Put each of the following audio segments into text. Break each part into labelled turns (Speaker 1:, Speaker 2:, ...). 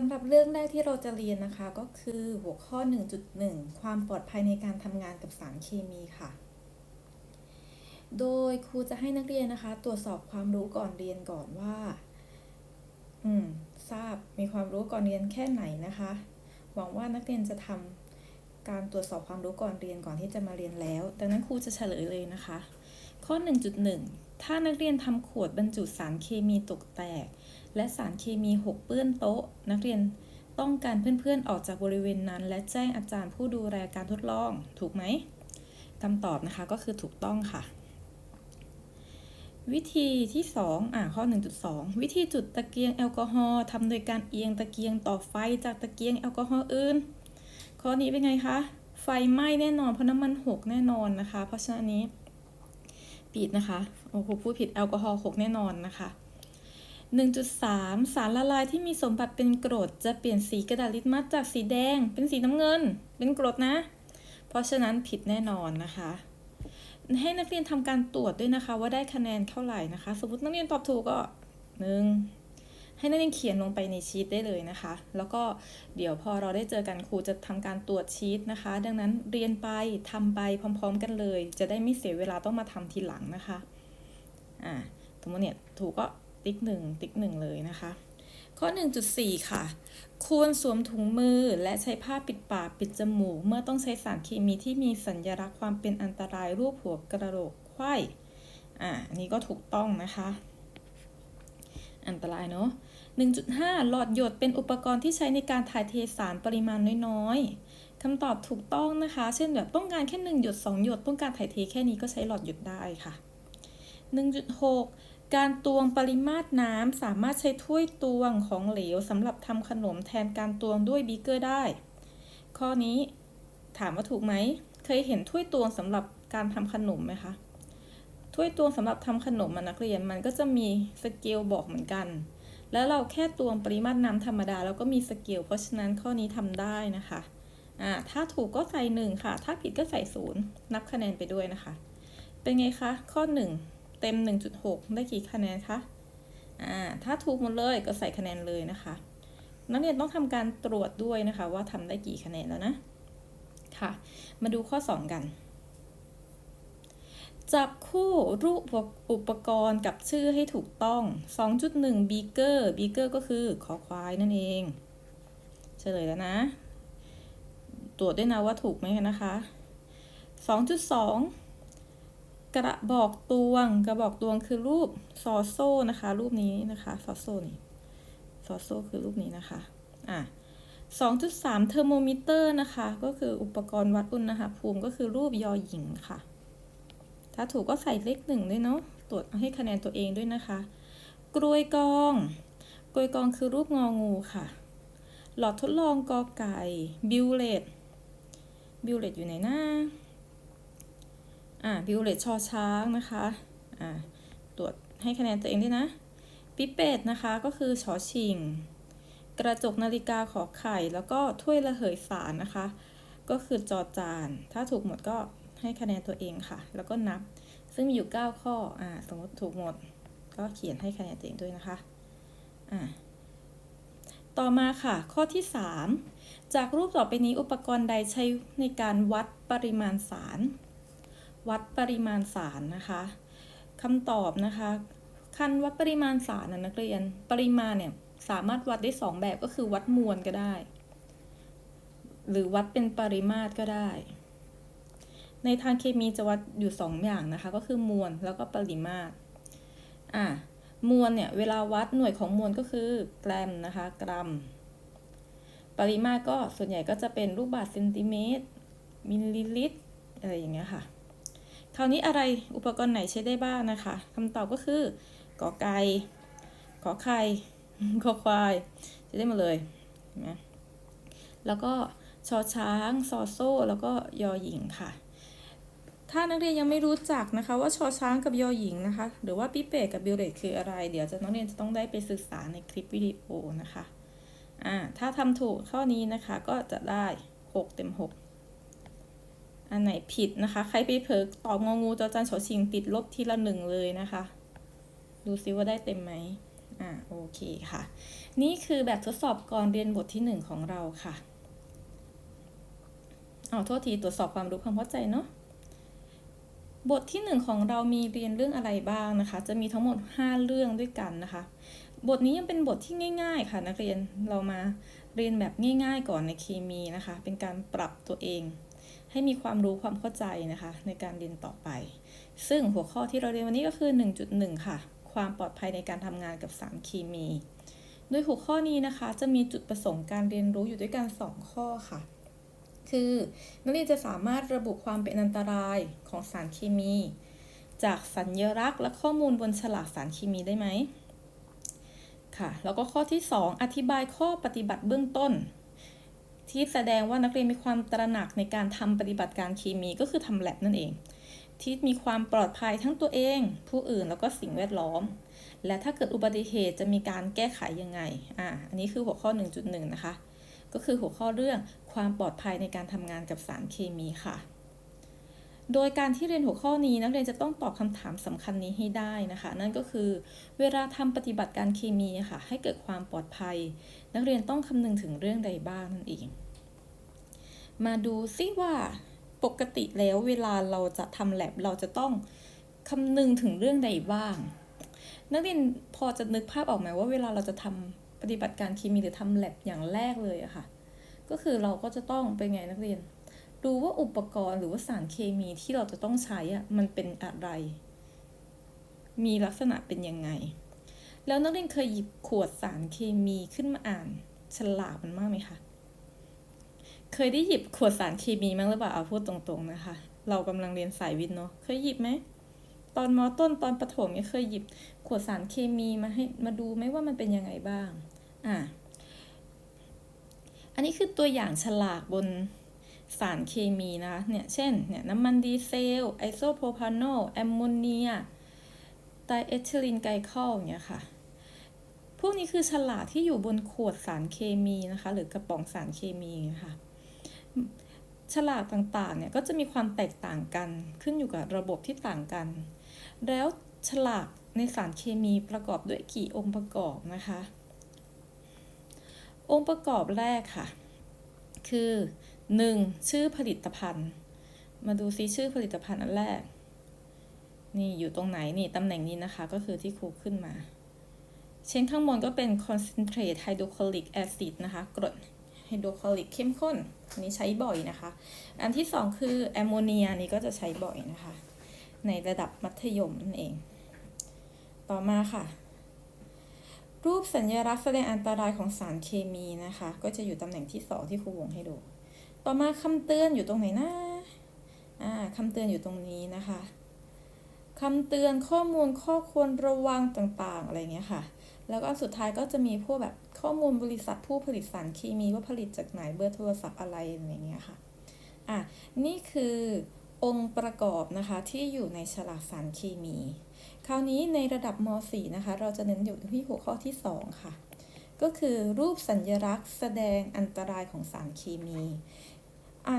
Speaker 1: สำหรับเรื่องแรกที่เราจะเรียนนะคะ ก็คือหัวข้อ 1.1 ความปลอดภัยในการทำงานกับสารเคมีค่ะ โดยครูจะให้นักเรียนนะคะ ตรวจสอบความรู้ก่อนเรียนก่อนว่า อืม ทราบมีความรู้ก่อนเรียนแค่ไหนนะคะ หวังว่านักเรียนจะทำการตรวจสอบความรู้ก่อนเรียนก่อนที่จะมาเรียนแล้ว ดังนั้นครูจะเฉลยเลยนะคะ ข้อ 1.1 ถ้านักเรียนทำขวดบรรจุสารเคมีตกแตก และสารเคมีหกเปื้อนโต๊ะ นักเรียนต้องการเพื่อนๆออกจากบริเวณนั้น และแจ้งอาจารย์ผู้ดูแลการทดลอง ถูกไหมคำตอบนะคะก็คือถูกต้องค่ะ วิธีที่ 2 อ่าข้อ 1.2 วิธีจุดตะเกียงแอลกอฮอล์ทำโดยการเอียงตะเกียงต่อไฟจากตะเกียงแอลกอฮอล์อื่น ข้อนี้เป็นไงคะ ไฟไหม้แน่นอนเพราะน้ำมันหกแน่นอนนะคะ เพราะฉะนั้นนี้ผิดนะคะ โอ้โหพูดผิดแอลกอฮอล์หกแน่นอนนะคะ 1.3 สารละลายที่มีสมบัติเป็นกรด จะเปลี่ยนสีกระดาษลิตมัสจากสีแดง เป็นสีน้ำเงิน เป็นกรดนะ เพราะฉะนั้นผิดแน่นอนนะคะ ให้นักเรียนทำการตรวจด้วยนะคะ ว่าได้คะแนนเท่าไหร่นะคะ สมมตินักเรียนตอบถูกก็หนึ่งให้นักเรียนเขียนลงไปในชีตได้เลยนะคะ แล้วก็เดี๋ยวพอเราได้เจอกันครูจะทำการตรวจชีตนะคะ ดังนั้นเรียนไปทำไปพร้อม ๆ กันเลย จะได้ไม่เสียเวลาต้องมาทำทีหลังนะคะ อ่าสมมติเนี่ยถูกก็ ติ๊กหนึ่งติ๊กหนึ่งเลยนะคะ ข้อ 1.4 ค่ะ ควรสวมถุงมือและใช้ผ้าปิดปากปิดจมูก เมื่อต้องใช้สารเคมีที่มีสัญลักษณ์ความเป็นอันตรายรูปหัวกระโหลกไข้อ่าอันนี้ก็ถูกต้องนะคะ อันตรายเนาะ1.5 หลอดหยดเป็นอุปกรณ์ที่ใช้ในการถ่ายเทสารปริมาณน้อยๆคำตอบถูกต้องนะคะ เช่นแบบต้องการแค่1หยด2หยดต้องการถ่ายเทแค่นี้ก็ใช้หลอดหยดได้ค่ะ 1.6 การตวงปริมาตรน้ำสามารถใช้ถ้วยตวงของเหลวสำหรับทำขนมแทนการตวงด้วยบีเกอร์ได้ ข้อนี้ถามว่าถูกไหม เคยเห็นถ้วยตวงสำหรับการทำขนมไหมคะ ถ้วยตวงสำหรับทำขนมอนักเรียนมันก็จะมีสเกลบอกเหมือนกัน แล้วเราแค่ตวงปริมาตรน้ำธรรมดาแล้วก็มีสเกลเพราะฉะนั้นข้อนี้ทำได้นะคะอ่าถ้าถูกก็ใส่หนึ่งค่ะ ถ้าผิดก็ใส่ศูนย์นับคะแนนไปด้วยนะคะ เป็นไงคะ ข้อหนึ่ง เต็ม 1.6 ได้กี่คะแนนคะอ่าถ้าถูกหมดเลยก็ใส่คะแนนเลยนะคะ นักเรียนต้องทำการตรวจด้วยนะคะ ว่าทำได้กี่คะแนนแล้วนะ ค่ะ มาดูข้อ 2 กัน จับคู่รูปอุปกรณ์กับชื่อให้ถูกต้อง 2.1 บีเกอร์บีเกอร์ก็คือคอควายนั่นเองเฉลยแล้วนะ ตรวจด้วยนะว่าถูกไหมนะคะ 2.2 กระบอกตวง กระบอกตวงคือรูปซอโซ่นะคะ รูปนี้นะคะซอโซ่นี่ซอโซ่คือรูปนี้นะคะอะ2.3เทอร์โมมิเตอร์นะคะ ก็คืออุปกรณ์วัดอุณหภูมิก็คือรูปยอหญิงค่ะ ถ้าถูกก็ใส่เลขหนึ่งด้วยเนาะตรวจให้คะแนนตัวเองด้วยนะคะ กลวยกองกลวยกองคือรูปงองูค่ะ หลอดทดลองกอไก่บิวเลตบิวเลตอยู่ไหนหน้า อ่าบิวเลตชอช้างนะคะอ่าตรวจให้คะแนนตัวเองด้วยนะปิเป็ดนะคะก็คือชอชิง กระจกนาฬิกาขอไข่ แล้วก็ถ้วยระเหยสารนะคะ ก็คือจอจาน ถ้าถูกหมดก็ให้คะแนนตัวเองค่ะ แล้วก็นับ ซึ่งมีอยู่ 9 ข้ออ่าสมมติถูกหมด ก็เขียนให้คะแนนตัวเองด้วยนะคะอ่าต่อมาค่ะ ข้อที่ 3 จากรูปต่อไปนี้อุปกรณ์ใดใช้ในการวัดปริมาณสาร วัดปริมาณสารนะคะคำตอบนะคะคันวัดปริมาณสารนะนักเรียน ปริมาณเนี่ยสามารถวัดได้ 2 แบบก็คือวัดมวลก็ได้ หรือวัดเป็นปริมาตรก็ได้ ในทางเคมีจะวัดอยู่ 2 อย่างนะคะ ก็คือมวลแล้วก็ปริมาตรอะมวลเนี่ยเวลาวัดหน่วยของมวลก็คือ แกรมนะคะ กรัม ปริมาตรก็ส่วนใหญ่ก็จะเป็นลูกบาศก์เซนติเมตรมิลลิลิตรอะไรอย่างเงี้ยค่ะ คราวนี้อะไรอุปกรณ์ไหนใช้ได้บ้างนะคะคำตอบก็คือกอไก่ขอไข่ขอควายใช้ได้หมดเลยเห็นไหมแล้วก็ชอช้างซอโซ่ แล้วก็ยอหญิงค่ะ ถ้านักเรียนยังไม่รู้จักนะคะ ว่าชอช้างกับยอหญิงนะคะ หรือว่าปิเปตกับบิลเลตคืออะไร เดี๋ยวจะนักเรียนจะต้องได้ไปศึกษาในคลิปวิดีโอนะคะอ่าถ้าทำถูกข้อนี้นะคะก็จะได้ 6 เต็ม 6 อันไหนผิดนะคะ ใครไปเผลอตอบงองูจอจานโฉชิงติดลบทีละหนึ่งเลยนะคะ ดูซิว่าได้เต็มไหมอ่าโอเคค่ะ นี่คือแบบทดสอบก่อนเรียนบทที่หนึ่งของเราค่ะเอาโทษทีตรวจสอบความรู้ความเข้าใจเนาะบทที่หนึ่งของเรามีเรียนเรื่องอะไรบ้างนะคะ จะมีทั้งหมด 5 เรื่องด้วยกันนะคะ บทนี้ยังเป็นบทที่ง่าย ๆ ค่ะนักเรียนเรามาเรียนแบบง่าย ๆ ก่อนในเคมีนะคะ เป็นการปรับตัวเอง ให้มีความรู้ความเข้าใจนะคะในการเรียนต่อไป ซึ่งหัวข้อที่เราเรียนวันนี้ก็คือ 1.1 ค่ะ ความปลอดภัยในการทำงานกับสารเคมี โดยหัวข้อนี้นะคะจะมีจุดประสงค์การเรียนรู้อยู่ด้วยกัน 2 ข้อค่ะ คือนักเรียนจะสามารถระบุความเป็นอันตรายของสารเคมี จากสัญลักษณ์และข้อมูลบนฉลากสารเคมีได้ไหมค่ะ แล้วก็ข้อที่ 2 อธิบายข้อปฏิบัติเบื้องต้น ที่แสดงว่านักเรียนมีความตระหนักในการทำปฏิบัติการเคมีก็คือทำแลบนั่นเอง ที่มีความปลอดภัยทั้งตัวเอง ผู้อื่นแล้วก็สิ่งแวดล้อม และถ้าเกิดอุบัติเหตุจะมีการแก้ไขยังไงอ่าอันนี้คือหัวข้อ 1.1 นะคะ ก็คือหัวข้อเรื่องความปลอดภัยในการทำงานกับสารเคมีค่ะ โดยการที่เรียนหัวข้อนี้นักเรียนจะต้องตอบคำถามสำคัญนี้ให้ได้นะคะ นั่นก็คือเวลาทำปฏิบัติการเคมีค่ะให้เกิดความปลอดภัย นักเรียนต้องคำนึงถึงเรื่องใดบ้างนั่นเอง มาดูซิว่าปกติแล้วเวลาเราจะทำแลบเราจะต้องคำนึงถึงเรื่องใดบ้าง นักเรียนพอจะนึกภาพออกไหมว่าเวลาเราจะทำปฏิบัติการเคมีหรือทำแลบอย่างแรกเลยอะค่ะ ก็คือเราก็จะต้องเป็นไงนักเรียน ดูว่าอุปกรณ์หรือว่าสารเคมีที่เราจะต้องใช้อะมันเป็นอะไร มีลักษณะเป็นยังไง แล้วนักเรียนเคยหยิบขวดสารเคมีขึ้นมาอ่านฉลากมันมากไหมคะ เคยได้หยิบขวดสารเคมีมั้งหรือเปล่าเอาพูดตรงๆนะคะ เรากำลังเรียนสายวิทย์เนาะ เคยหยิบไหม ตอนมอต้นตอนประถมเนี่ยเคยหยิบขวดสารเคมีมาให้มาดูไหมว่ามันเป็นยังไงบ้าง อะ อันนี้คือตัวอย่างฉลากบน สารเคมีนะคะเนี่ยเช่นเนี่ยน้ำมันดีเซล ไอโซโพรพานอลแอมโมเนียไดเอทิลีนไกลคอลอย่างเงี้ยค่ะ พวกนี้คือฉลากที่อยู่บนขวดสารเคมีนะคะ หรือกระป๋องสารเคมีค่ะฉลากต่างๆเนี่ยก็จะมีความแตกต่างกันขึ้นอยู่กับระบบที่ต่างกัน แล้วฉลากในสารเคมีประกอบด้วยกี่องค์ประกอบนะคะ องค์ประกอบแรกค่ะ คือ 1. ชื่อผลิตภัณฑ์ มาดูซิชื่อผลิตภัณฑ์อันแรก นี่อยู่ตรงไหนนี่ตำแหน่งนี้นะคะก็คือที่ครูขึ้นมา เช่นข้างบนก็เป็น concentrate hydrochloric acid นะคะกรดไฮโดรคลอริกเข้มข้นอันนี้ใช้บ่อยนะคะ อันที่สองคือแอมโมเนียนี่ก็จะใช้บ่อยนะคะ ในระดับมัธยมนั่นเอง ต่อมาค่ะ รูปสัญลักษณ์แสดงอันตรายของสารเคมีนะคะ ก็จะอยู่ตำแหน่งที่สองที่ครูวงให้ดู ต่อมาคำเตือนอยู่ตรงไหนนะอ่าคำเตือนอยู่ตรงนี้นะคะคำเตือนข้อมูลข้อควรระวังต่างๆ อะไรเงี้ยค่ะ แล้วก็สุดท้ายก็จะมีพวกแบบข้อมูลบริษัทผู้ผลิตสารเคมีว่าผลิตจากไหนเบอร์โทรศัพท์อะไรอะไรเงี้ยค่ะ อะ นี่คือองค์ประกอบนะคะที่อยู่ในฉลากสารเคมี คราวนี้ในระดับม .4 นะคะ เราจะเน้นอยู่ที่หัวข้อที่ 2 ค่ะ ก็คือรูปสัญลักษณ์แสดงอันตรายของสารเคมี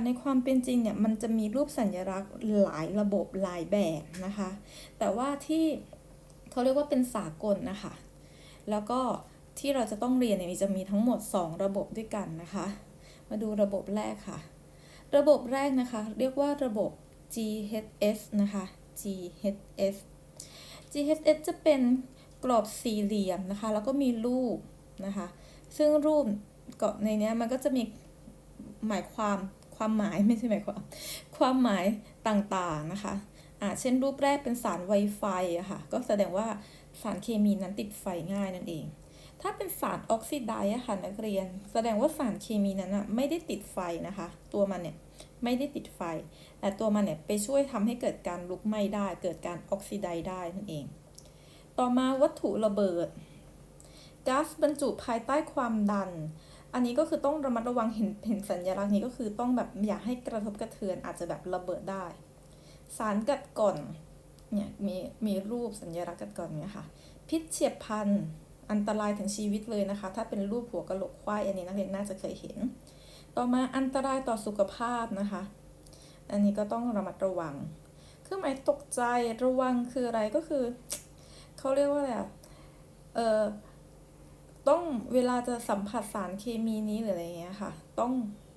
Speaker 1: ในความเป็นจริงเนี่ยมันจะมีรูปสัญลักษณ์หลายระบบหลายแบบนะคะ แต่ว่าที่เขาเรียกว่าเป็นสากลนะคะ แล้วก็ที่เราจะต้องเรียนเนี่ยจะมีทั้งหมด 2 ระบบด้วยกันนะคะ มาดูระบบแรกค่ะ ระบบแรกนะคะ เรียกว่าระบบ GHS นะคะ GHS GHS จะเป็นกรอบสี่เหลี่ยมนะคะ แล้วก็มีรูปนะคะ ซึ่งรูปก็ในนี้มันก็จะมีหมายความ ความหมายไม่ใช่หมายความความหมายต่างๆนะคะอ่าเช่นรูปแรกเป็นสารไวไฟอะค่ะก็แสดงว่าสารเคมีนั้นติดไฟง่ายนั่นเอง ถ้าเป็นสารออกซิไดอะค่ะนักเรียน แสดงว่าสารเคมีนั้นอะไม่ได้ติดไฟนะคะ ตัวมันเนี่ยไม่ได้ติดไฟ แต่ตัวมันเนี่ยไปช่วยทำให้เกิดการลุกไหม้ได้ เกิดการออกซิไดได้นั่นเอง ต่อมาวัตถุระเบิดก๊าซบรรจุภายใต้ความดัน อันนี้ก็คือต้องระมัดระวังเห็นเห็นสัญลักษณ์นี้ก็คือต้องแบบอย่าให้กระทบกระเทือนอาจจะแบบระเบิดได้ สารกัดก่อนเนี่ยมีมีรูปสัญลักษณ์กัดก่อนเนี่ยค่ะ พิษเฉียบพันอันตรายถึงชีวิตเลยนะคะ ถ้าเป็นรูปหัวกะโหลกควายอันนี้นักเรียนน่าจะเคยเห็น ต่อมาอันตรายต่อสุขภาพนะคะ อันนี้ก็ต้องระมัดระวัง เครื่องหมายตกใจระวังคืออะไรก็คือเขาเรียกว่าอะไรอะเออ ต้องเวลาจะสัมผัสสารเคมีนี้หรืออะไรเงี้ยค่ะ ต้อง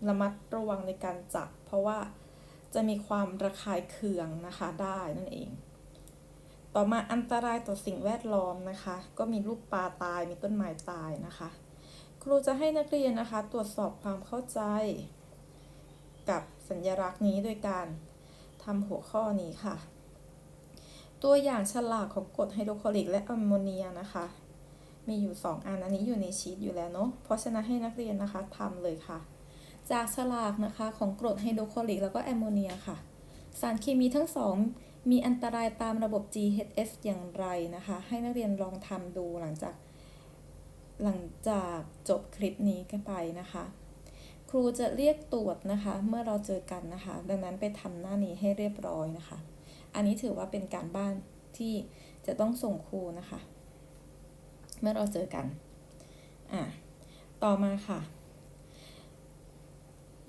Speaker 1: ระมัดระวังในการจับ เพราะว่าจะมีความระคายเคืองนะคะได้นั่นเอง ต่อมาอันตรายต่อสิ่งแวดล้อมนะคะ ก็มีลูกปลาตายมีต้นไม้ตายนะคะ ครูจะให้นักเรียนนะคะ ตรวจสอบความเข้าใจ กับสัญลักษณ์นี้โดยการทำหัวข้อนี้ค่ะ ตัวอย่างฉลากของกรดไฮโดรคลอริกและแอมโมเนียนะคะ มีอยู่ 2 อันอันนี้อยู่ในชีตอยู่แล้วเนาะเพราะฉะนั้นให้นักเรียนนะคะทำเลยค่ะ จากฉลากนะคะของกรดไฮโดรคลอริกแล้วก็แอมโมเนียค่ะ สารเคมีทั้งสองมีอันตรายตามระบบ GHS อย่างไรนะคะ ให้นักเรียนลองทำดูหลังจาก หลังจากจบคลิปนี้กันไปนะคะ ครูจะเรียกตรวจนะคะ เมื่อเราเจอกันนะคะ ดังนั้นไปทำหน้านี้ให้เรียบร้อยนะคะ อันนี้ถือว่าเป็นการบ้านที่จะต้องส่งครูนะคะ เมื่อเราเจอกัน อะ ต่อมาค่ะ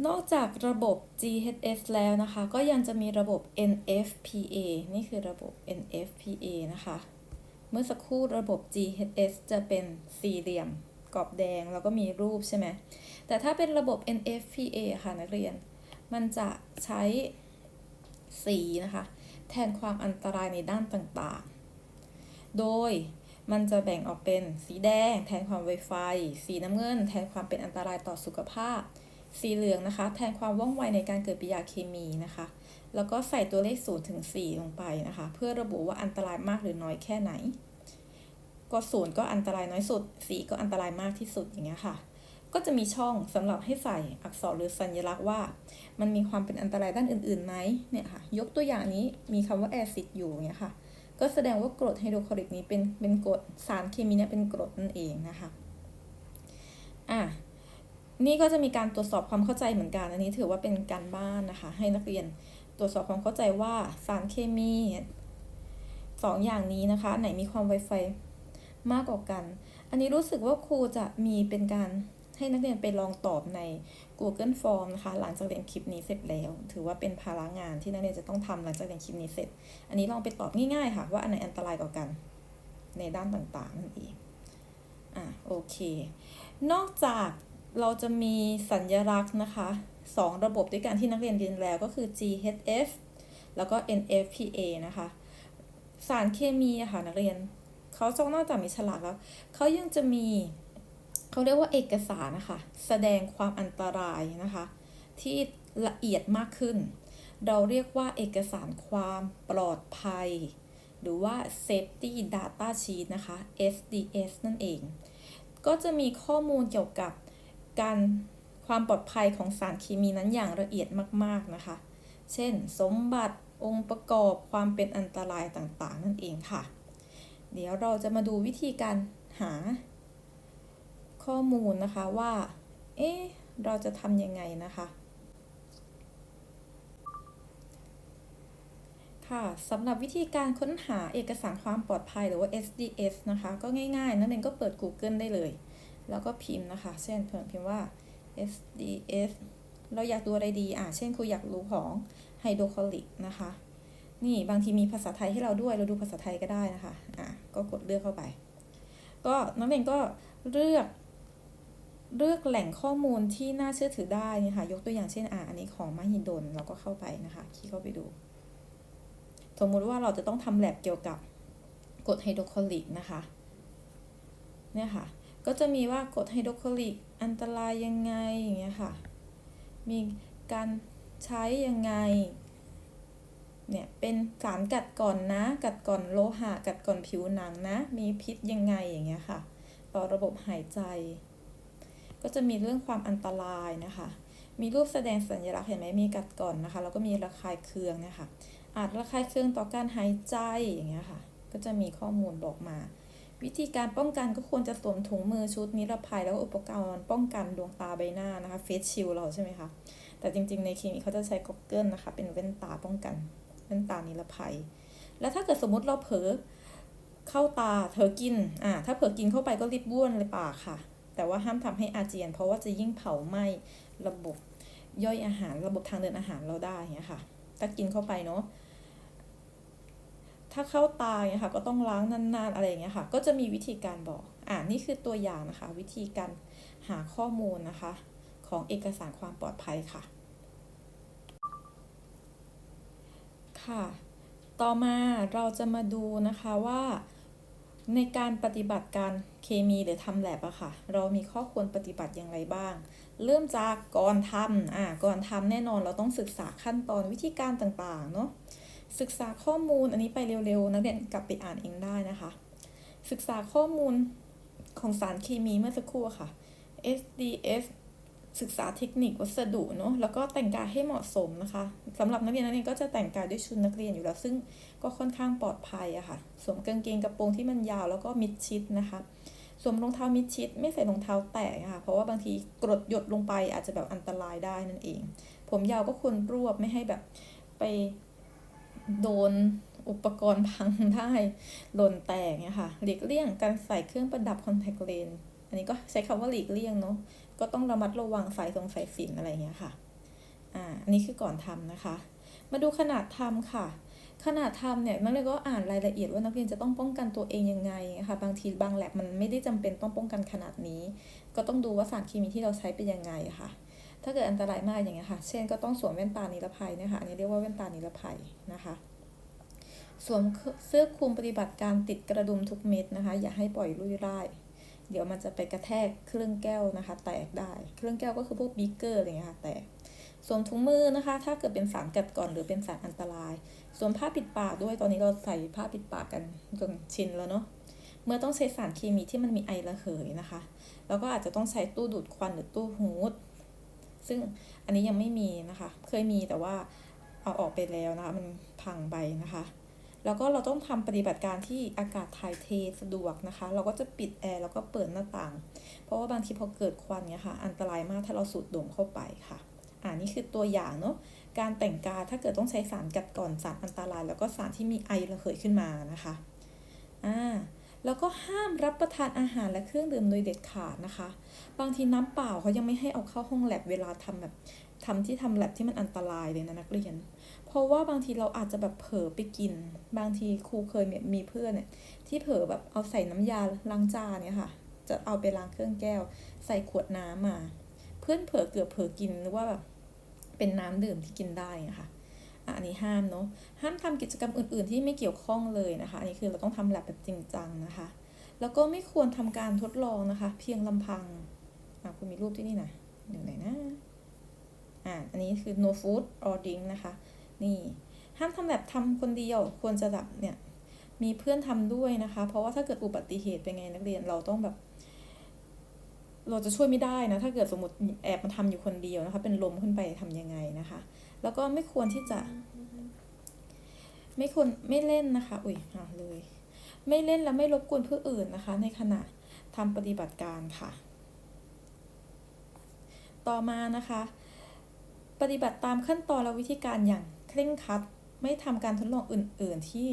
Speaker 1: นอกจากระบบ GHS แล้วนะคะ ก็ยังจะมีระบบ NFPA นี่คือระบบ NFPA นะคะ เมื่อสักครู่ระบบ GHS จะเป็นสี่เหลี่ยมกรอบแดงแล้วก็มีรูปใช่ไหม แต่ถ้าเป็นระบบ NFPA ค่ะนักเรียน มันจะใช้สีนะคะ แทนความอันตรายในด้านต่างๆ โดย มันจะแบ่งออกเป็นสีแดงแทนความไวไฟ สีน้ำเงิน แทนความเป็นอันตรายต่อสุขภาพ สีเหลืองนะคะ แทนความว่องไวในการเกิดปฏิกิริยาเคมีนะคะ แล้วก็ใส่ตัวเลข0ถึง4ลงไปนะคะ เพื่อระบุว่าอันตรายมากหรือน้อยแค่ไหน ก็ศูนย์ก็อันตรายน้อยสุดสีก็อันตรายมากที่สุดอย่างเงี้ยค่ะ ก็จะมีช่องสำหรับให้ใส่อักษรหรือสัญลักษณ์ว่า มันมีความเป็นอันตรายด้านอื่นๆไหมเนี่ยค่ะ ยกตัวอย่างนี้มีคำว่าแอซิดอยู่เงี้ยค่ะ ก็แสดงว่ากรดไฮโดรคลอริกนี้เป็นเป็นกรดสารเคมีเนี่ยเป็นกรดนั่นเองนะคะอะนี่ก็จะมีการตรวจสอบความเข้าใจเหมือนกัน อันนี้ถือว่าเป็นการบ้านนะคะ ให้นักเรียนตรวจสอบความเข้าใจว่าสารเคมีสองอย่างนี้นะคะ ไหนมีความไวไฟมากกว่ากัน อันนี้รู้สึกว่าครูจะมีเป็นการ ให้นักเรียนไปลองตอบใน Google Form นะคะ หลังจากเรียนคลิปนี้เสร็จแล้ว ถือว่าเป็นภาระงานที่นักเรียนจะต้องทำหลังจากเรียนคลิปนี้เสร็จ อันนี้ลองไปตอบง่ายๆ ค่ะว่าอันไหนอันตรายกว่ากัน ในด้านต่างๆนั่นเองอะโอเค นอกจากเราจะมีสัญลักษณ์นะคะสองระบบด้วยกันที่นักเรียนเรียนแล้วก็คือ GHS แล้วก็ NFPA นะคะ สารเคมีอะค่ะนักเรียนเขาจ้องนอกจากมีฉลากแล้วเขายังจะมี เขาเรียกว่าเอกสารนะคะ แสดงความอันตรายนะคะ ที่ละเอียดมากขึ้น เราเรียกว่าเอกสารความปลอดภัย หรือว่า Safety Data Sheet นะคะ SDS นั่นเอง ก็จะมีข้อมูลเกี่ยวกับการความปลอดภัยของสารเคมีนั้นอย่างละเอียดมาก ๆ นะคะ เช่น สมบัติองค์ประกอบความเป็นอันตรายต่าง ๆ นั่นเองค่ะ เดี๋ยวเราจะมาดูวิธีการหา ข้อมูลนะคะว่า เอ๊ะ เราจะทำยังไงนะคะ ค่ะสำหรับวิธีการค้นหาเอกสารความปลอดภัยหรือว่า SDS นะคะ ก็ง่ายๆ นั่นเองก็เปิด Google ได้เลย แล้วก็พิมพ์นะคะ เช่นเพิ่มพิมพ์ว่า SDS เราอยากดูอะไรดี อะ เช่นครูอยากรู้ของไฮโดรคลอริกนะคะ นี่บางทีมีภาษาไทยให้เราด้วย เราดูภาษาไทยก็ได้นะคะ อะ ก็กดเลือกเข้าไป ก็นักเรียนก็เลือก เลือกแหล่งข้อมูลที่น่าเชื่อถือได้นี่ค่ะยกตัวอย่างเช่นอะอันนี้ของมหิดลเราก็เข้าไปนะคะคลิกเข้าไปดู สมมุติว่าเราจะต้องทำแลบเกี่ยวกับกรดไฮโดรคลอริกนะคะเนี่ยค่ะก็จะมีว่ากรดไฮโดรคลอริกอันตรายยังไงอย่างเงี้ยค่ะมีการใช้ยังไงเนี่ยเป็นสารกัดก่อนนะ กัดก่อนโลหะ กัดก่อนผิวหนังนะ มีพิษยังไงอย่างเงี้ยค่ะ ต่อระบบหายใจ ก็จะมีเรื่องความอันตรายนะคะ มีรูปแสดงสัญลักษณ์เห็นไหมมีกัดก่อนนะคะ แล้วก็มีระคายเคืองนี่ยค่ะอาจระคายเคืองต่อการหายใจอย่างเงี้ยค่ะ ก็จะมีข้อมูลบอกมา วิธีการป้องกันก็ควรจะสวมถุงมือชุดนิรภัยแล้วก็อุปกรณ์ป้องกันดวงตาใบหน้านะคะเฟสชิลเราใช่ไหมคะ แต่จริงๆในคลินิกเขาจะใช้ก็อกเกิลนะคะ เป็นแว่นตาป้องกันแว่นตานิรภัย แล้วถ้าเกิดสมมติเราเผลอเข้าตาเธอกิน อ่า ถ้าเผลอกินเข้าไปก็รีบบ้วนเลยปากค่ะ แต่ว่าห้ามทำให้อาเจียน เพราะว่าจะยิ่งเผาไหม้ระบบย่อยอาหารระบบทางเดินอาหารเราได้เงี้ยค่ะ ถ้ากินเข้าไปเนาะถ้าเข้าตาเนี่ยค่ะก็ต้องล้างนานๆอะไรอย่างเงี้ยค่ะ ก็จะมีวิธีการบอก อ่านี่คือตัวอย่างนะคะ วิธีการหาข้อมูลนะคะ ของเอกสารความปลอดภัยค่ะ ค่ะ ต่อมาเราจะมาดูนะคะว่าในการปฏิบัติการ เคมีหรือทำแลบอะค่ะ เรามีข้อควรปฏิบัติอย่างไรบ้าง เริ่มจากก่อนทำอ่าก่อนทำแน่นอนเราต้องศึกษาขั้นตอนวิธีการต่างๆเนาะศึกษาข้อมูลอันนี้ไปเร็วๆนักเรียนกลับไปอ่านเองได้นะคะ ศึกษาข้อมูลของสารเคมีเมื่อสักครู่ค่ะ SDS ศึกษาเทคนิควัสดุเนาะแล้วก็แต่งกายให้เหมาะสมนะคะสำหรับนักเรียนนักเรียนก็จะแต่งกายด้วยชุดนักเรียนอยู่แล้ว ซึ่งก็ค่อนข้างปลอดภัยอะค่ะสวมกางเกงกระโปรงที่มันยาวแล้วก็มิดชิดนะคะ สวมรองเท้ามิดชิด ไม่ใส่รองเท้าแตะค่ะ เพราะว่าบางทีกรดหยดลงไปอาจจะแบบอันตรายได้นั่นเอง ผมยาวก็ควรรวบไม่ให้แบบไปโดนอุปกรณ์พังได้หล่นแตกเนี่ยค่ะ หลีกเลี่ยงการใส่เครื่องประดับคอนแทคเลนส์ อันนี้ก็ใช้คำว่าหลีกเลี่ยงเนาะ ก็ต้องระมัดระวังสายตรงสายสินอะไรเงี้ยค่ะ อ่า อันนี้คือก่อนทำนะคะ มาดูขนาดทำค่ะ ขนาดทำเนี่ยนักเรียนก็อ่านรายละเอียดว่านักเรียนจะต้องป้องกันตัวเองยังไงนะคะบางทีบางแลบมันไม่ได้จำเป็นต้องป้องกันขนาดนี้ ก็ต้องดูว่าสารเคมีที่เราใช้เป็นยังไงค่ะ ถ้าเกิดอันตรายมากอย่างเงี้ยค่ะ เช่นก็ต้องสวมแว่นตานิรภัยนะคะอันนี้เรียกว่าแว่นตานิรภัยนะคะสวมเสื้อคลุมปฏิบัติการติดกระดุมทุกเม็ดนะคะ อย่าให้ปล่อยลุยร่าย เดี๋ยวมันจะไปกระแทกเครื่องแก้วนะคะ แตกได้ เครื่องแก้วก็คือพวกบิ๊กเกอร์อะไรเงี้ยค่ะแตก สวมถุงมือนะคะ ถ้าเกิดเป็นสารกัดก่อนหรือเป็นสารอันตรายสวมผ้าปิดปากด้วยตอนนี้เราใส่ผ้าปิดปากกันจนชินแล้วเนาะเมื่อต้องใช้สารเคมีที่มันมีไอระเหยนะคะ แล้วก็อาจจะต้องใช้ตู้ดูดควันหรือตู้ฮูดซึ่งอันนี้ยังไม่มีนะคะ เคยมีแต่ว่าเอาออกไปแล้วนะคะ มันพังไปนะคะ แล้วก็เราต้องทำปฏิบัติการที่อากาศถ่ายเทสะดวกนะคะ เราก็จะปิดแอร์แล้วก็เปิดหน้าต่าง เพราะว่าบางทีพอเกิดควันเนี่ยค่ะ อันตรายมากถ้าเราสูดดมเข้าไปค่ะ อ่านี่คือตัวอย่างเนาะการแต่งกาถ้าเกิดต้องใช้สารกัดก่อนสารอันตราย แล้วก็สารที่มีไอระเหยขึ้นมานะคะอ่าแล้วก็ห้ามรับประทานอาหารและเครื่องดื่มโดยเด็ดขาดนะคะ บางทีน้ำเปล่าเขายังไม่ให้เอาเข้าห้องแลบเวลาทำแบบทำที่ทำแลบที่มันอันตรายเลยนะนักเรียน เพราะว่าบางทีเราอาจจะแบบเผลอไปกิน บางทีครูเคยมีเพื่อนเนี่ยที่เผลอแบบเอาใส่น้ำยาล้างจานเนี่ยค่ะ จะเอาไปล้างเครื่องแก้ว ใส่ขวดน้ำมา เพื่อนเผลอเกือบเผลอกินหรือว่าแบบ เป็นน้ำดื่มที่กินได้อะคะอันนี้ห้ามเนาะห้ามทำกิจกรรมอื่น ๆ ที่ไม่เกี่ยวข้องเลยนะคะ อันนี้คือเราต้องทำแลบแบบจริงจังนะคะ แล้วก็ไม่ควรทำการทดลองนะคะ เพียงลำพังอะคุณมีรูปที่นี่นะเดี๋ยวไหนนะอ่าอันนี้คือ no food or drink นะคะ นี่ห้ามทำแบบทำคนเดียวควรจะแบบเนี่ยมีเพื่อนทำด้วยนะคะ เพราะว่าถ้าเกิดอุบัติเหตุเป็นไงนักเรียนเราต้องแบบ เราจะช่วยไม่ได้นะ ถ้าเกิดสมมติแอบมาทำอยู่คนเดียวนะคะ เป็นลมขึ้นไปทำยังไงนะคะ แล้วก็ไม่ควรที่จะ ไม่ควรไม่เล่นนะคะ อุ้ยอะเลย ไม่เล่นและไม่รบกวนผู้อื่นนะคะ ในขณะทำปฏิบัติการค่ะ ต่อมานะคะ ปฏิบัติตามขั้นตอนและวิธีการอย่างเคร่งครัด ไม่ทำการทดลองอื่น ๆ ที่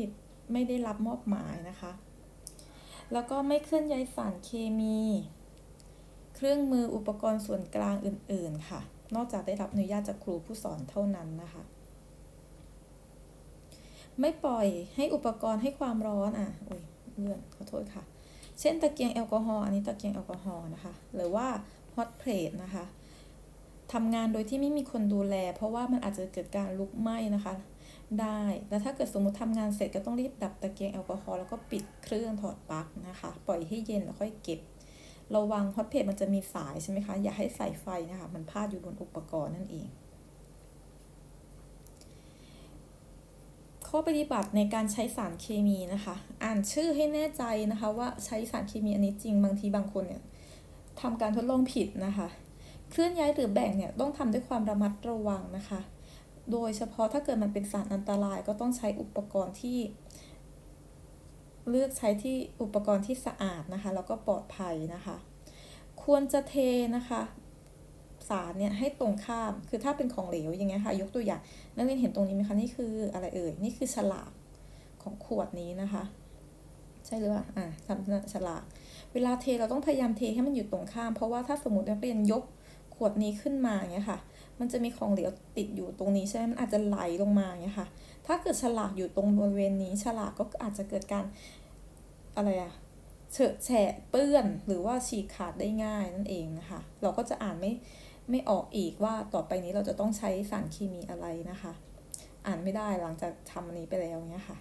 Speaker 1: ไม่ได้รับมอบหมายนะคะ แล้วก็ไม่เคลื่อนย้ายสารเคมี เครื่องมืออุปกรณ์ส่วนกลางอื่น ๆ ค่ะ นอกจากได้รับอนุญาตจากครูผู้สอนเท่านั้นนะคะ ไม่ปล่อยให้อุปกรณ์ให้ความร้อนอะอุ้ยเลื่อนขอโทษค่ะ เช่นตะเกียงแอลกอฮอล์อันนี้ตะเกียงแอลกอฮอล์นะคะ หรือว่าฮอตเพลทนะคะทำงานโดยที่ไม่มีคนดูแล เพราะว่ามันอาจจะเกิดการลุกไหม้นะคะ ได้ แล้วถ้าเกิดสมมติทำงานเสร็จก็ต้องรีบดับตะเกียงแอลกอฮอล์แล้วก็ปิดเครื่องถอดปลั๊กนะคะ ปล่อยให้เย็นแล้วค่อยเก็บ ระวังฮอตเพลทมันจะมีสายใช่ไหมคะ อย่าให้ใส่ไฟนะคะ มันพาดอยู่บนอุปกรณ์นั่นเอง ข้อปฏิบัติในการใช้สารเคมีนะคะ อ่านชื่อให้แน่ใจนะคะ ว่าใช้สารเคมีอันนี้จริงบางทีบางคนเนี่ยทำการทดลองผิดนะคะ เคลื่อนย้ายหรือแบ่งเนี่ยต้องทำด้วยความระมัดระวังนะคะ โดยเฉพาะถ้าเกิดมันเป็นสารอันตรายก็ต้องใช้อุปกรณ์ที่ เลือกใช้ที่อุปกรณ์ที่สะอาดนะคะแล้วก็ปลอดภัยนะคะ ควรจะเทนะคะสารเนี่ยให้ตรงข้าม คือถ้าเป็นของเหลวอย่างเงี้ยค่ะ ยกตัวอย่างนักเรียนเห็นตรงนี้ไหมคะ นี่คืออะไรเอ่ย นี่คือฉลากของขวดนี้นะคะ ใช่หรือเปล่า อ่าทำฉลาก เวลาเทเราต้องพยายามเทให้มันอยู่ตรงข้าม เพราะว่าถ้าสมมตินักเรียนยกขวดนี้ขึ้นมาอย่างเงี้ยค่ะ มันจะมีของเหลวติดอยู่ตรงนี้ใช่ไหมมันอาจจะไหลลงมาอย่างเงี้ยค่ะ ถ้าเกิดฉลากอยู่ตรงบริเวณนี้ ฉลากก็อาจจะเกิดการ อะไรอะเฉอะแฉะเปื้อนหรือว่าฉีกขาดได้ง่ายนั่นเองนะคะ เราก็จะอ่านไม่ไม่ออกอีกว่าต่อไปนี้เราจะต้องใช้สารเคมีอะไรนะคะ อ่านไม่ได้หลังจากทำอันนี้ไปแล้วเนี่ยค่ะ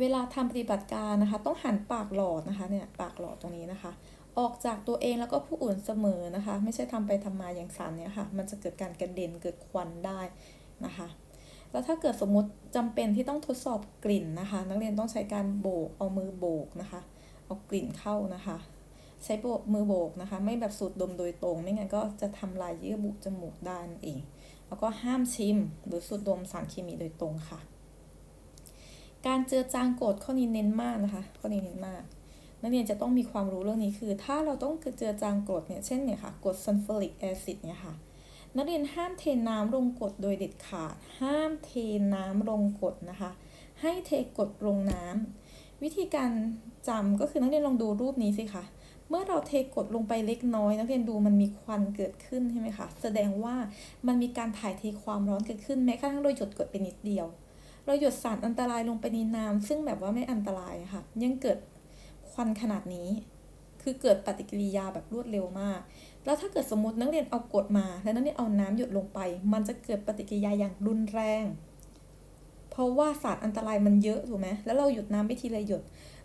Speaker 1: เวลาทำปฏิบัติการนะคะ ต้องหันปากหลอดนะคะเนี่ยปากหลอดตรงนี้นะคะ ออกจากตัวเองแล้วก็ผู้อื่นเสมอนะคะ ไม่ใช่ทำไปทำมาอย่างสารเนี่ยค่ะ มันจะเกิดการกระเด็นเกิดควันได้นะคะ แล้วถ้าเกิดสมมติจำเป็นที่ต้องทดสอบกลิ่นนะคะ นักเรียนต้องใช้การโบกเอามือโบกนะคะเอากลิ่นเข้านะคะ ใช้โบกมือโบกนะคะ ไม่แบบสูดดมโดยตรง ไม่งั้นก็จะทำลายเยื่อบุจมูกได้นั่นเอง แล้วก็ห้ามชิมหรือสูดดมสารเคมีโดยตรงค่ะ การเจือจางกรดข้อนี้เน้นมากนะคะ ข้อนี้เน้นมากนักเรียนจะต้องมีความรู้เรื่องนี้คือ ถ้าเราต้องเจือจางกรดเนี่ยเช่นเนี่ยค่ะกรดซัลฟูริกแอซิดเนี่ยค่ะ นักเรียนห้ามเทน้ำลงกดโดยเด็ดขาด ห้ามเทน้ำลงกดนะคะ ให้เทกดลงน้ำวิธีการจำก็คือนักเรียนลองดูรูปนี้สิคะเมื่อเราเทกดลงไปเล็กน้อย นักเรียนดูมันมีควันเกิดขึ้นใช่ไหมคะแสดงว่ามันมีการถ่ายเทความร้อนเกิดขึ้นแม้กระทั่งเราหยดกดไปนิดเดียว เราหยดสารอันตรายลงไปในน้ำซึ่งแบบว่าไม่อันตรายะค่ะยังเกิดควันขนาดนี้ คือเกิดปฏิกิริยาแบบรวดเร็วมาก แล้วถ้าเกิดสมมตินักเรียนเอากดมา แล้วนักเรียนเอาน้ำหยดลงไป มันจะเกิดปฏิกิริยาอย่างรุนแรง เพราะว่าสารอันตรายมันเยอะถูกไหมแล้วเราหยดน้ำไปทีละหยด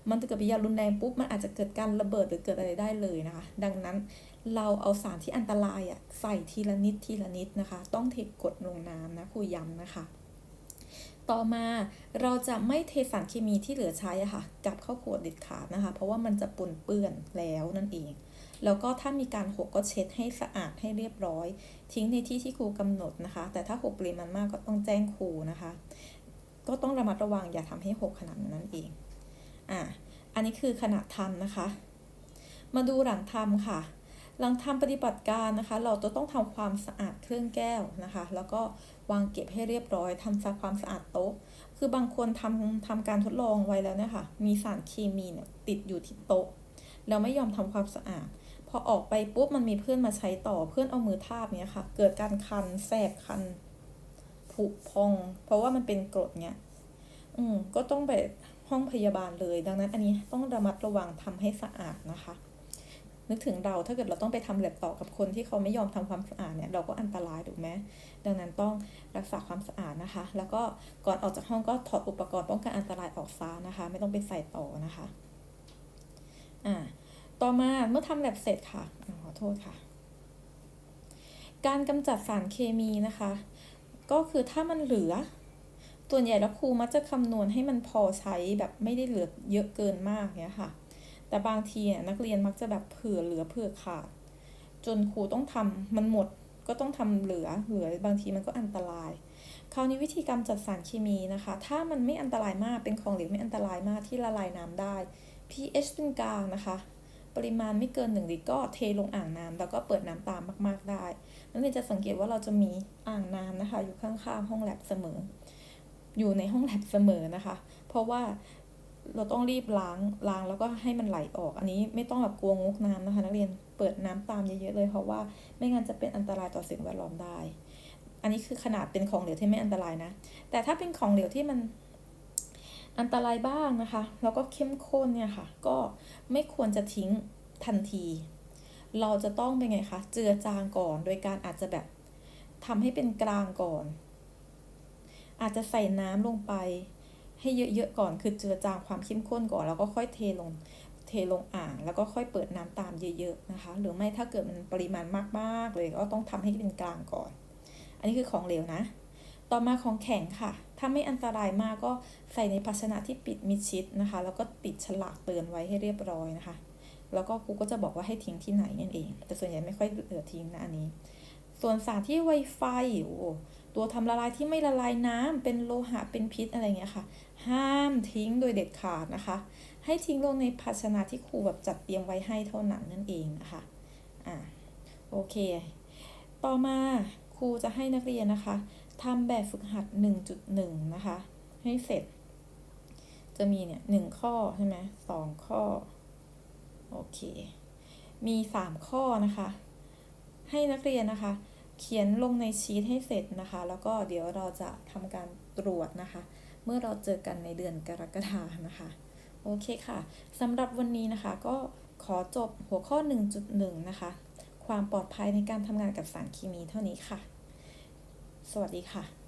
Speaker 1: มันจะเกิดปฏิกิริยารุนแรงปุ๊บ มันอาจจะเกิดการระเบิดหรือเกิดอะไรได้เลยนะคะ ดังนั้นเราเอาสารที่อันตรายอะใส่ทีละนิดทีละนิดนะคะ ต้องเทกดลงน้ำนะครูย้ำนะคะ ต่อมาเราจะไม่เทสารเคมีที่เหลือใช้อะค่ะกลับเข้าขวดเด็ดขาดนะคะ เพราะว่ามันจะปนเปื้อนแล้วนั่นเอง แล้วก็ถ้ามีการหกก็เช็ดให้สะอาดให้เรียบร้อย ทิ้งในที่ที่ครูกำหนดนะคะ แต่ถ้าหกปริมาณมากก็ต้องแจ้งครูนะคะ ก็ต้องระมัดระวังอย่าทำให้หกขนาดนั้นเองอะอันนี้คือขณะทำนะคะ มาดูหลังทำค่ะ หลังทำปฏิบัติการนะคะ เราจะต้องทำความสะอาดเครื่องแก้วนะคะ แล้วก็วางเก็บให้เรียบร้อยทำความสะอาดโต๊ะ คือบางคนทำทำการทดลองไว้แล้วเนี่ยค่ะ มีสารเคมีเนี่ยติดอยู่ที่โต๊ะ แล้วไม่ยอมทำความสะอาด พอออกไปปุ๊บมันมีเพื่อนมาใช้ต่อเพื่อนเอามือทาบเนี้ยค่ะ เกิดการคันแสบคันผุพอง เพราะว่ามันเป็นกรดเนี้ยอืมก็ต้องไปห้องพยาบาลเลย ดังนั้นอันนี้ต้องระมัดระวังทำให้สะอาดนะคะ นึกถึงเราถ้าเกิดเราต้องไปทำแลบต่อกับคนที่เขาไม่ยอมทำความสะอาดเนี่ยเราก็อันตรายถูกไหมดังนั้นต้องรักษาความสะอาดนะคะ แล้วก็ก่อนออกจากห้องก็ถอดอุปกรณ์ป้องกันอันตรายออกซานะคะ ไม่ต้องไปใส่ต่อนะคะ อ่า ต่อมาเมื่อทำแลบเสร็จค่ะขอโทษค่ะ การกำจัดสารเคมีนะคะ ก็คือถ้ามันเหลือส่วนใหญ่แล้วครูมักจะคำนวณให้มันพอใช้แบบไม่ได้เหลือเยอะเกินมากเนี้ยค่ะ แต่บางทีเนี่ยนักเรียนมักจะแบบเผื่อเหลือเผื่อขาด จนครูต้องทำมันหมดก็ต้องทำเหลือเหลือบางทีมันก็อันตราย คราวนี้วิธีการจัดสารเคมีนะคะ ถ้ามันไม่อันตรายมากเป็นของเหลวไม่อันตรายมากที่ละลายน้ำได้ pH เป็นกลางนะคะ ปริมาณไม่เกิน 1 ลิตรก็เทลงอ่างน้ำแล้วก็เปิดน้ำตามมาก ๆ ได้นักเรียนจะสังเกตว่าเราจะมีอ่างน้ำนะคะ อยู่ข้างๆห้องแลบเสมอ อยู่ในห้องแลบเสมอนะคะ เพราะว่าเราต้องรีบล้างล้างแล้วก็ให้มันไหลออก อันนี้ไม่ต้องแบบกลัวงกน้ำนะคะ นักเรียนเปิดน้ำตามเยอะๆเลย เพราะว่าไม่งั้นจะเป็นอันตรายต่อสิ่งแวดล้อมได้ อันนี้คือขนาดเป็นของเหลวที่ไม่อันตรายนะ แต่ถ้าเป็นของเหลวที่มัน อันตรายบ้างนะคะ แล้วก็เข้มข้นเนี่ยค่ะ ก็ไม่ควรจะทิ้งทันที เราจะต้องเป็นไงคะเจือจางก่อน โดยการอาจจะแบบทำให้เป็นกลางก่อน อาจจะใส่น้ำลงไป ให้เยอะๆก่อน คือเจือจางความเข้มข้นก่อน แล้วก็ค่อยเทลงเทลงอ่างแล้วก็ค่อยเปิดน้ำตามเยอะๆนะคะ หรือไม่ถ้าเกิดมันปริมาณมากๆเลยก็ต้องทำให้เป็นกลางก่อน อันนี้คือของเหลวนะ ต่อมาของแข็งค่ะ ถ้าไม่อันตรายมากก็ใส่ในภาชนะที่ปิดมิดชิดนะคะ แล้วก็ติดฉลากเตือนไว้ให้เรียบร้อยนะคะ แล้วก็ครูก็จะบอกว่าให้ทิ้งที่ไหนนั่นเอง แต่ส่วนใหญ่ไม่ค่อยเหลือทิ้งนะอันนี้ ส่วนสารที่ไวไฟโอ้ตัวทำละลายที่ไม่ละลายน้ำเป็นโลหะเป็นพิษอะไรเงี้ยค่ะ ห้ามทิ้งโดยเด็ดขาดนะคะ ให้ทิ้งลงในภาชนะที่ครูแบบจัดเตรียมไว้ให้เท่านั้นนั่นเองนะคะอ่าโอเค ต่อมาครูจะให้นักเรียนนะคะ ทำแบบฝึกหัด 1.1 นะคะ ให้เสร็จ จะมีเนี่ยหนึ่งข้อใช่ไหมสองข้อ โอเค มีสามข้อนะคะ ให้นักเรียนนะคะ เขียนลงในชีตให้เสร็จนะคะ แล้วก็เดี๋ยวเราจะทำการตรวจนะคะ เมื่อเราเจอกันในเดือนกรกฎานะคะ โอเคค่ะสำหรับวันนี้นะคะ ก็ขอจบหัวข้อ 1.1 นะคะ ความปลอดภัยในการทำงานกับสารเคมีเท่านี้ค่ะ สวัสดีค่ะ